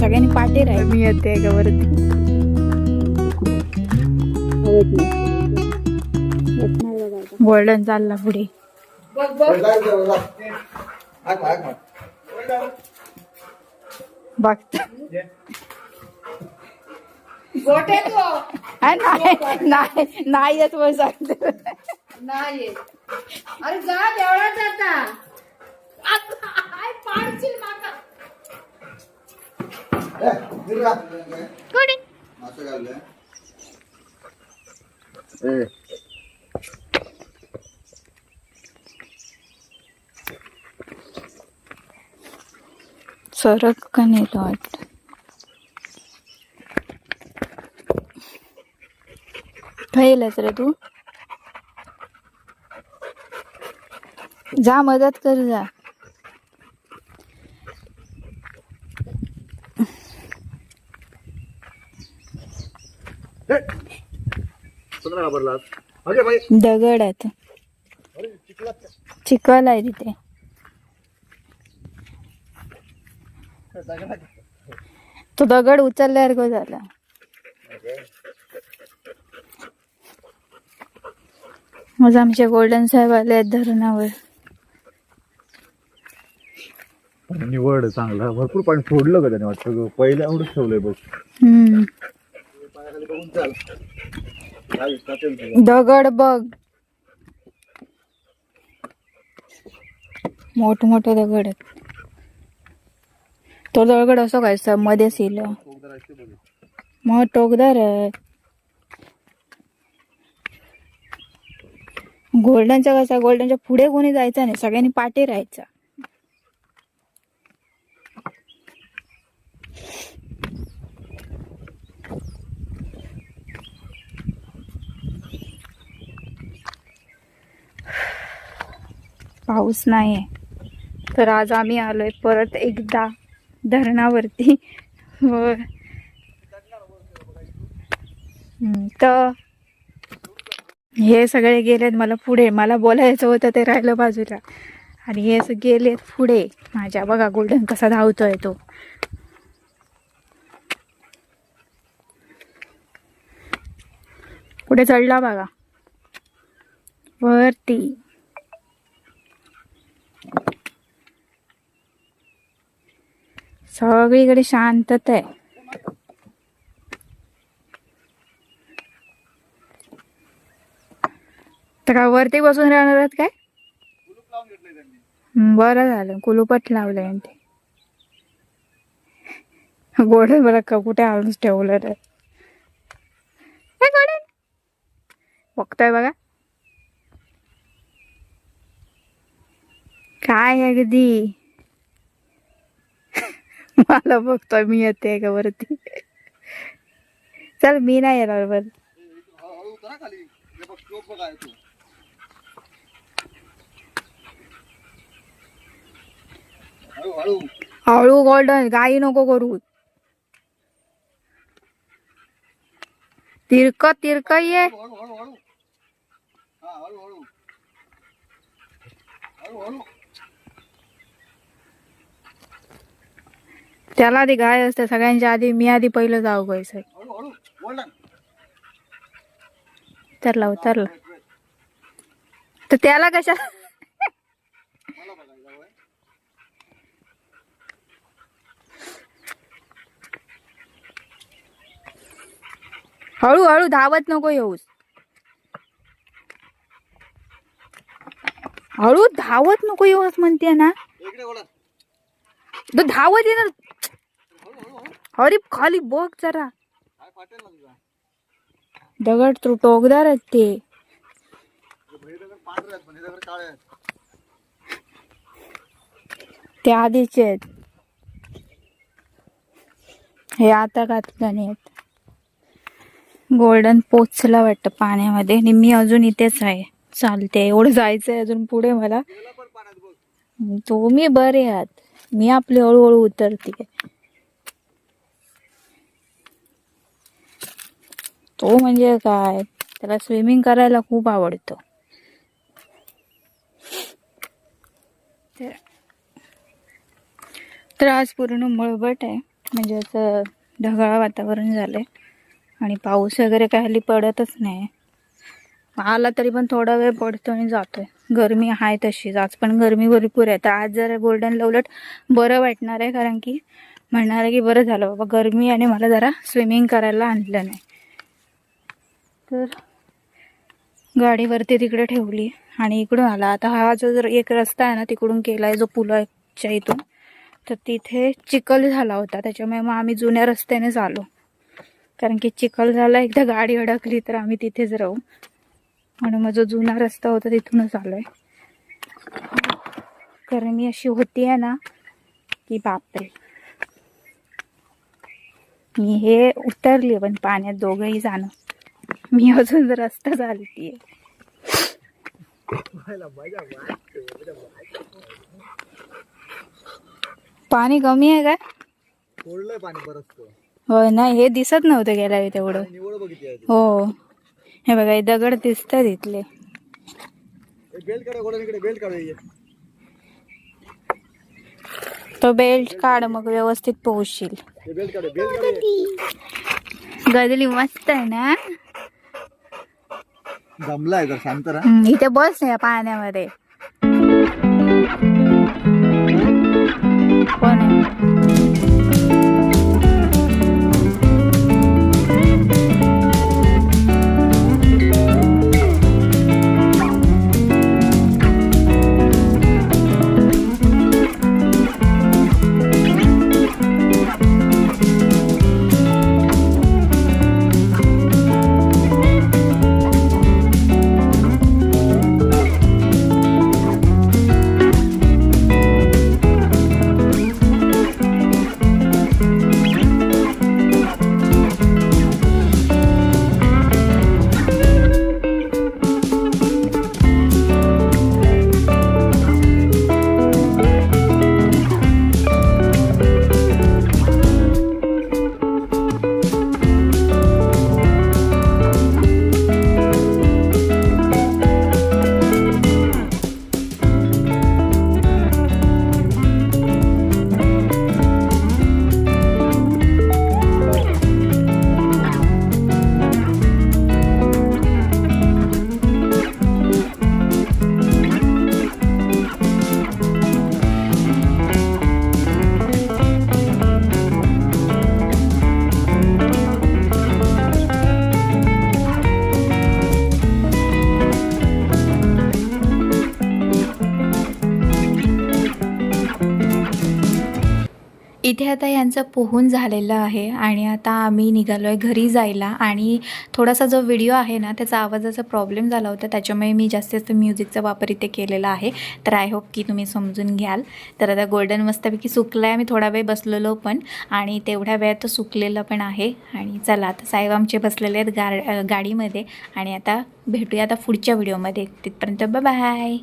सगळ्यांनी पाठी राहील. मी येते का वरती. गोल्डन चालला पुढे. बघता. हा, नाही नाही नाही येत मग सांगते. नाही अरे जा देवळात जाता आता हाय पाडशील माका. सरक का नेलं वाटत? खाईलच रे तू. जा मदत कर जा. दगड आहेत. चिखल आहे तिथे. तो दगड उचलल्यासारखं झाला. मग आमचे गोल्डन साहेब आले आहेत धरणावर. निवड आहे चांगला. भरपूर पाणी सोडलं का त्याने वाटतं पहिल्या एवढंच ठेवलंय बघ. हम्म. दगड बघ. मोठ मोठे दगड आहेत. तो दगड असं काय? स- मध्येच येईल मग टोकदार आहे गोल्डनचा कसा? गोल्डनच्या पुढे कोणी जायचं नाही. सगळ्यांनी पाठी राहायचा. पाऊस नाही आहे तर आज आम्ही आलो आहे परत एकदा धरणावरती. व तर हे सगळे गेलेत मला पुढे. मला बोलायचं होतं ते राहिलं बाजूला. आणि हे असं गेलेत पुढे. माझ्या बघा गोल्डन कसा धावतोय तो. पुढे चढला बघा. वरती. सगळीकडे शांतता आहे. तर का वरती बसून राहणार आहात काय? बरं झालं. कुलूपट लावलंय आणि ते गोडन बरं का कुठे आणून ठेवलं तर बघताय गोडन बघतोय बघा. काय अगदी? मला बघतोय मी येते का वरती. चल मी नाही येणार वर हळू गोल्डन गाई नको करू. तिरक तिरक ये. त्याला आधी गाय असते सगळ्यांच्या आधी मी आधी पहिलं जाऊ गायचं उतरला उतरला तर त्याला कशा हळू हळू धावत नको येऊस. हळू धावत नको येऊस म्हणते ना. तो धावत येणार. अरे खाली बघ जरा. दगड तो टोकदार आहेत ते. ते आधीचे आहेत. हे आता घातलं नाही गोल्डन पोचला वाटतं पाण्यामध्ये. आणि मी अजून इथेच आहे. चालते एवढं जायचंय अजून पुढे मला. तो मी बरे आहात. मी आपली हळूहळू उतरते. तो म्हणजे काय? त्याला स्विमिंग करायला खूप आवडतं. तर- आज पूर्ण मळबट आहे. म्हणजे असं ढगाळ वातावरण झालं आहे आणि पाऊस वगैरे काही हल्ली पडतच नाही. आला तरी पण थोडा वेळ पडतो आणि जातोय. गरमी आहे तशीच. आज पण गरमी भरपूर आहे. तर आज जरा गोल्डनला उलट बरं वाटणार आहे. कारण की म्हणणार आहे की बरं झालं बाबा गरमी आणि मला जरा स्विमिंग करायला आणलं नाही. तर गाडीवरती तिकडे ठेवली आणि इकडून आला. आता हा जो जर एक रस्ता आहे ना तिकडून केला आहे जो पुलाच्या इथून तर तिथे चिखल झाला होता. त्याच्यामुळे मग आम्ही जुन्या रस्त्यानेच आलो कारण की चिखल झाला एकदा गाडी अडकली तर आम्ही तिथेच राहू. म्हणून मग जो जुना रस्ता होता तिथूनच आलो आहे कारण मी अशी होती आहे ना की बापरे. मी हे उतरली पण पाण्यात दोघंही जाणं. मी अजून रस्ता चालतीये. पाणी कमी आहे काय सोडलंय पाणी बरंच होय नाही हे दिसत नव्हतं गेल्या वेळी तेवढं. निवड बघितली हो. हे बघा हे दगड दिसतात इथले. बेल्ट काढा गोडा इकडे बेल्ट काढा तो बेल्ट काढ मग व्यवस्थित पोहोचशील. बेल्ट काढा बेल्ट काढा गजली मस्त आहे ना? जमलाय जर शांत राहा. हम्म, इथे बस या पाण्यामध्ये. कोण आहे? इथे आता यांचं पोहून झालेलं आहे आणि आता आम्ही निघालो आहे घरी जायला. आणि थोडासा जो व्हिडिओ आहे ना त्याचा आवाजाचा प्रॉब्लेम झाला होता. त्याच्यामुळे मी जास्तीत जास्त म्युझिकचा वापर इथे केलेला आहे. तर आय होप की तुम्ही समजून घ्याल. तर आता गोल्डन मस्तपैकी सुकलं आहे आम्ही थोडा वेळ बसलेलो पण आणि तेवढ्या वेळात तो सुकलेलं पण आहे. आणि चला आता साहेब आमचे बसलेले आहेत गा गाडीमध्ये. आणि आता भेटूया आता पुढच्या व्हिडिओमध्ये तिथपर्यंत बाय